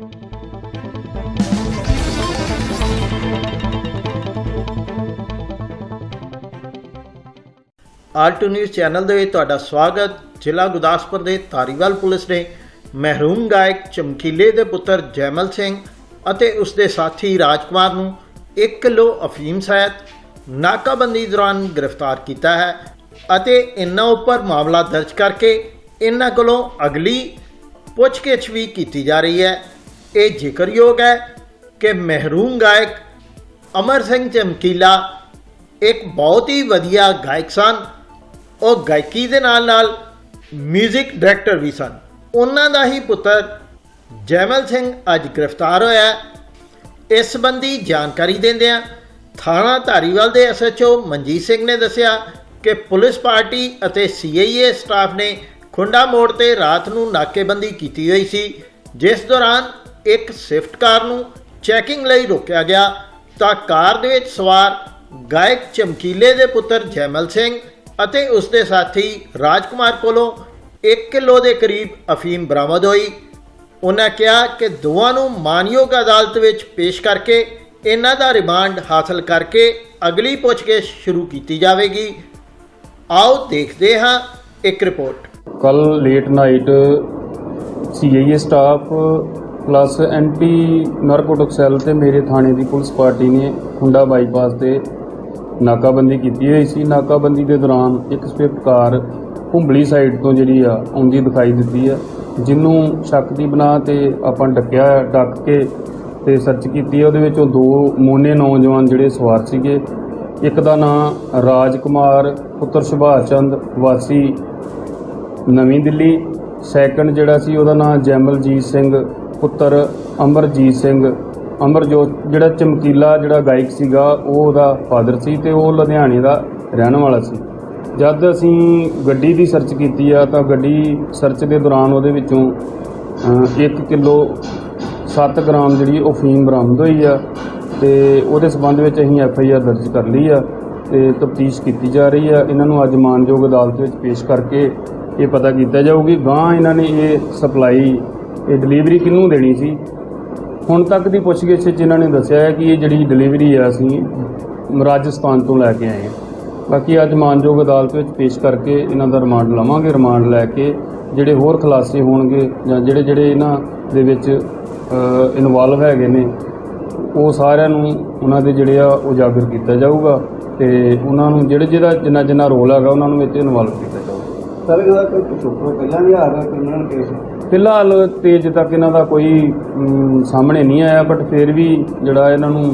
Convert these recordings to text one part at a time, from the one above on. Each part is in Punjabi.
ਆਲਟੋ ਨਿਊਜ਼ ਚੈਨਲ ਦੇ ਵਿੱਚ ਤੁਹਾਡਾ ਸਵਾਗਤ। ਜ਼ਿਲ੍ਹਾ ਗੁਰਦਾਸਪੁਰ ਦੇ ਧਾਰੀਵਾਲ ਪੁਲਿਸ ਨੇ ਮਹਿਰੂਮ ਗਾਇਕ ਚਮਕੀਲੇ ਦੇ ਪੁੱਤਰ ਜੈਮਲ ਸਿੰਘ ਅਤੇ ਉਸ ਦੇ ਸਾਥੀ ਰਾਜਕੁਮਾਰ ਨੂੰ 1 ਕਿਲੋ ਅਫੀਮ ਸਹਿਤ ਨਾਕਾਬੰਦੀ ਦੌਰਾਨ ਗ੍ਰਿਫਤਾਰ ਕੀਤਾ ਹੈ ਅਤੇ ਇਹਨਾਂ ਉੱਪਰ ਮਾਮਲਾ ਦਰਜ ਕਰਕੇ ਇਹਨਾਂ ਕੋਲੋਂ ਅਗਲੀ ਪੁੱਛਗਿੱਛ ਵੀ ਕੀਤੀ ਜਾ ਰਹੀ ਹੈ। ਇਹ ਜ਼ਿਕਰਯੋਗ ਹੈ ਕਿ ਮਹਿਰੂਮ ਗਾਇਕ ਅਮਰ ਸਿੰਘ ਚਮਕੀਲਾ ਇੱਕ ਬਹੁਤ ਹੀ ਵਧੀਆ ਗਾਇਕ ਸਨ ਉਹ ਗਾਇਕੀ ਦੇ ਨਾਲ ਨਾਲ 뮤직 ਡਾਇਰੈਕਟਰ ਵੀ ਸਨ ਉਹਨਾਂ ਦਾ ਹੀ ਪੁੱਤਰ ਜੈਮਲ ਸਿੰਘ ਅੱਜ ਗ੍ਰਿਫਤਾਰ ਹੋਇਆ ਇਸ ਸੰਬੰਧੀ ਜਾਣਕਾਰੀ ਦਿੰਦਿਆਂ ਥਾਣਾ ਧਾਰੀਵਾਲ ਦੇ ਐਸਐਚਓ ਮਨਜੀਤ ਸਿੰਘ ਨੇ ਦੱਸਿਆ ਕਿ ਪੁਲਿਸ ਪਾਰਟੀ ਅਤੇ ਸੀਆਈਏ ਸਟਾਫ ਨੇ ਖੁੰਡਾ ਮੋੜ ਤੇ ਰਾਤ ਨੂੰ ਨਾਕੇਬੰਦੀ ਕੀਤੀ ਹੋਈ ਸੀ ਜਿਸ ਦੌਰਾਨ ਇੱਕ ਸਵਿਫਟ ਕਾਰ ਨੂੰ ਚੈਕਿੰਗ ਲਈ ਰੋਕਿਆ ਗਿਆ, ਤਾਂ ਕਾਰ ਦੇ ਵਿੱਚ ਸਵਾਰ ਗਾਇਕ ਚਮਕੀਲੇ ਦੇ ਪੁੱਤਰ ਜੈਮਲ ਸਿੰਘ ਅਤੇ ਉਸ ਦੇ ਸਾਥੀ ਰਾਜਕੁਮਾਰ ਕੋਲੋਂ 1 ਕਿਲੋ ਦੇ ਕਰੀਬ ਅਫੀਮ ਬਰਾਮਦ ਹੋਈ। ਉਹਨਾਂ ਕਿਹਾ ਕਿ ਦੋਵਾਂ ਨੂੰ ਮਾਨਯੋਗ ਅਦਾਲਤ ਵਿੱਚ ਪੇਸ਼ ਕਰਕੇ ਇਹਨਾਂ ਦਾ ਰਿਮਾਂਡ ਹਾਸਲ ਕਰਕੇ ਅਗਲੀ ਪੁੱਛਗਿੱਛ ਸ਼ੁਰੂ ਕੀਤੀ ਜਾਵੇਗੀ। ਆਓ ਦੇਖਦੇ ਹਾਂ ਇੱਕ ਰਿਪੋਰਟ। ਕੱਲ late night CIA staff plus anti narcotic cell ਤੇ ਮੇਰੇ ਥਾਣੇ ਦੀ ਪੁਲਿਸ ਪਾਰਟੀ ਨੇ ਖੁੰਡਾ ਬਾਈਪਾਸ ਤੇ ਨਾਕਾਬੰਦੀ ਕੀਤੀ ਹੋਈ ਸੀ। ਨਾਕਾਬੰਦੀ ਦੇ ਦੌਰਾਨ ਇੱਕ ਸਵਿਫਟ ਕਾਰ ਭੁੰਬਲੀ ਸਾਈਡ ਤੋਂ ਜਿਹੜੀ ਆ ਆਉਂਦੀ ਦਿਖਾਈ ਦਿੱਤੀ ਆ ਜਿਹਨੂੰ ਸ਼ੱਕ ਦੀ ਬਣਾ ਤੇ ਆਪਾਂ ਡੱਕਿਆ ਡੱਕ ਕੇ ਤੇ ਸਰਚ ਕੀਤੀ ਆ। ਉਹਦੇ ਵਿੱਚੋਂ ਦੋ ਮੋਨੇ ਨੌਜਵਾਨ ਜਿਹੜੇ ਸਵਾਰ ਸੀਗੇ। ਇੱਕ ਦਾ ਨਾਂ ਰਾਜ ਕੁਮਾਰ ਪੁੱਤਰ ਸੁਭਾਸ਼ ਚੰਦ, ਵਾਸੀ ਨਵੀਂ ਦਿੱਲੀ। ਸੈਕੰਡ ਜਿਹੜਾ ਸੀ, ਉਹਦਾ ਨਾਮ ਜੈਮਲਜੀਤ ਸਿੰਘ ਪੁੱਤਰ ਅਮਰਜੀਤ ਸਿੰਘ। ਅਮਰਜੋਤ ਜਿਹੜਾ ਚਮਕੀਲਾ ਜਿਹੜਾ ਗਾਇਕ ਸੀਗਾ, ਉਹ ਉਹਦਾ ਫਾਦਰ ਸੀ ਤੇ ਉਹ ਲੁਧਿਆਣੇ ਦਾ ਰਹਿਣ ਵਾਲਾ ਸੀ। ਜਦ ਅਸੀਂ ਗੱਡੀ ਦੀ ਸਰਚ ਕੀਤੀ ਆ, ਤਾਂ ਗੱਡੀ ਸਰਚ ਦੇ ਦੌਰਾਨ ਉਹਦੇ ਵਿੱਚੋਂ 1 ਕਿਲੋ 7 ਗ੍ਰਾਮ ਜਿਹੜੀ ਉਹ ਬਰਾਮਦ ਹੋਈ ਆ ਤੇ ਉਹਦੇ ਸਬੰਧ ਵਿੱਚ ਅਸੀਂ ਐਫ ਆਈ ਆਰ ਦਰਜ ਕਰ ਲਈ ਆ ਤੇ ਤਫਤੀਸ਼ ਕੀਤੀ ਜਾ ਰਹੀ ਆ। ਇਹਨਾਂ ਨੂੰ ਅੱਜ ਮਾਨਯੋਗ ਅਦਾਲਤ ਵਿੱਚ ਪੇਸ਼ ਕਰਕੇ ਇਹ ਪਤਾ ਕੀਤਾ ਜਾਊਗੀ। ਗਾਂ ਇਹਨਾਂ ਨੇ ਇਹ ਸਪਲਾਈ ਇਹ ਡਿਲੀਵਰੀ ਕਿਹਨੂੰ ਦੇਣੀ ਸੀ? ਹੁਣ ਤੱਕ ਦੀ ਪੁੱਛਗਿੱਛ 'ਚ ਇਹਨਾਂ ਨੇ ਦੱਸਿਆ ਹੈ ਕਿ ਇਹ ਜਿਹੜੀ ਡਿਲੀਵਰੀ ਆ ਅਸੀਂ ਰਾਜਸਥਾਨ ਤੋਂ ਲੈ ਕੇ ਆਏ ਹਾਂ। ਬਾਕੀ ਅੱਜ ਮਾਨਯੋਗ ਅਦਾਲਤ ਵਿੱਚ ਪੇਸ਼ ਕਰਕੇ ਇਹਨਾਂ ਦਾ ਰਿਮਾਂਡ ਲਵਾਂਗੇ। ਰਿਮਾਂਡ ਲੈ ਕੇ ਜਿਹੜੇ ਹੋਰ ਖੁਲਾਸੇ ਹੋਣਗੇ ਜਾਂ ਜਿਹੜੇ ਜਿਹੜੇ ਇਹਨਾਂ ਦੇ ਵਿੱਚ ਇਨਵੋਲਵ ਹੈਗੇ ਨੇ, ਉਹ ਸਾਰਿਆਂ ਨੂੰ ਉਹਨਾਂ ਦੇ ਜਿਹੜੇ ਆ ਉਜਾਗਰ ਕੀਤਾ ਜਾਊਗਾ ਤੇ ਉਹਨਾਂ ਨੂੰ ਜਿਹੜੇ ਜਿਹੜਾ ਜਿੰਨਾ ਜਿੰਨਾ ਰੋਲ ਹੈਗਾ ਉਹਨਾਂ ਨੂੰ ਵਿੱਚ ਇਨਵੋਲਵ ਕੀਤਾ ਜਾਊਗਾ। ਸਰ, ਇਹਦਾ ਕੋਈ ਪਿਛੋਕੜ ਪਹਿਲਾਂ ਵੀ ਆ ਰਿਹਾ ਕ੍ਰਿਮੀਨਲ ਕੇਸ ਫਿਲਹਾਲ ਤੇਜ ਤੱਕ ਇਹਨਾਂ ਦਾ ਕੋਈ ਅਮ, ਸਾਹਮਣੇ ਨਹੀਂ ਆਇਆ ਬਟ ਫਿਰ ਵੀ ਜਿਹੜਾ ਇਹਨਾਂ ਨੂੰ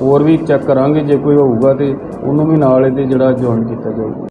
ਹੋਰ ਵੀ ਚੈੱਕ ਕਰਾਂਗੇ ਜੇ ਕੋਈ ਹੋਊਗਾ ਤੇ ਉਹਨੂੰ ਵੀ ਨਾਲ ਇਹਦੇ ਜਿਹੜਾ ਜੁਆਇਨ ਕੀਤਾ ਜਾਊਗਾ।